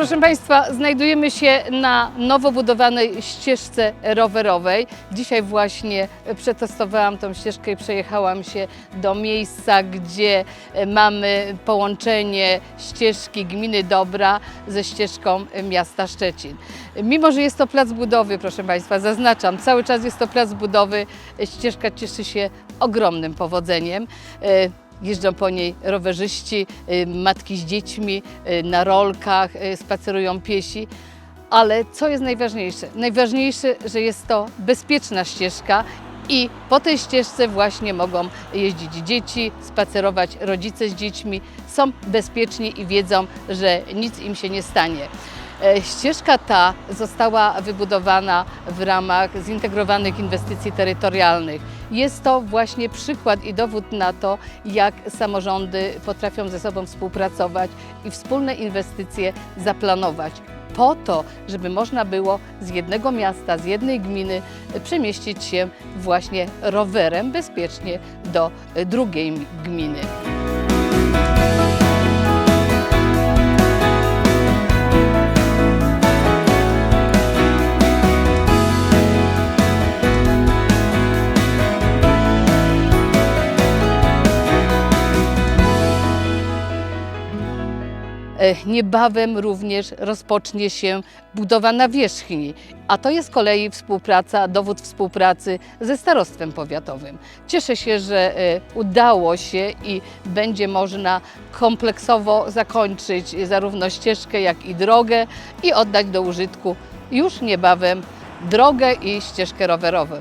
Proszę Państwa, znajdujemy się na nowo budowanej ścieżce rowerowej. Dzisiaj właśnie przetestowałam tą ścieżkę i przejechałam się do miejsca, gdzie mamy połączenie ścieżki gminy Dobra ze ścieżką miasta Szczecin. Mimo, że jest to plac budowy, proszę Państwa, zaznaczam, cały czas jest to plac budowy, ścieżka cieszy się ogromnym powodzeniem. Jeżdżą po niej rowerzyści, y, matki z dziećmi, y, na rolkach, y, spacerują piesi. Ale co jest najważniejsze? Najważniejsze, że jest to bezpieczna ścieżka i po tej ścieżce właśnie mogą jeździć dzieci, spacerować rodzice z dziećmi, są bezpieczni i wiedzą, że nic im się nie stanie. E, Ścieżka ta została wybudowana w ramach zintegrowanych inwestycji terytorialnych. Jest to właśnie przykład i dowód na to, jak samorządy potrafią ze sobą współpracować i wspólne inwestycje zaplanować. Po to, żeby można było z jednego miasta, z jednej gminy przemieścić się właśnie rowerem bezpiecznie do drugiej gminy. Niebawem również rozpocznie się budowa nawierzchni, a to jest z kolei współpraca, dowód współpracy ze starostwem powiatowym. Cieszę się, że e, udało się i będzie można kompleksowo zakończyć zarówno ścieżkę, jak i drogę i oddać do użytku już niebawem drogę i ścieżkę rowerową.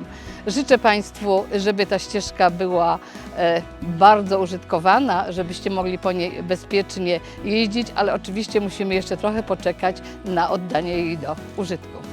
Życzę Państwu, żeby ta ścieżka była e, bardzo użytkowana, żebyście mogli po niej bezpiecznie jeździć, ale oczywiście musimy jeszcze trochę poczekać na oddanie jej do użytku.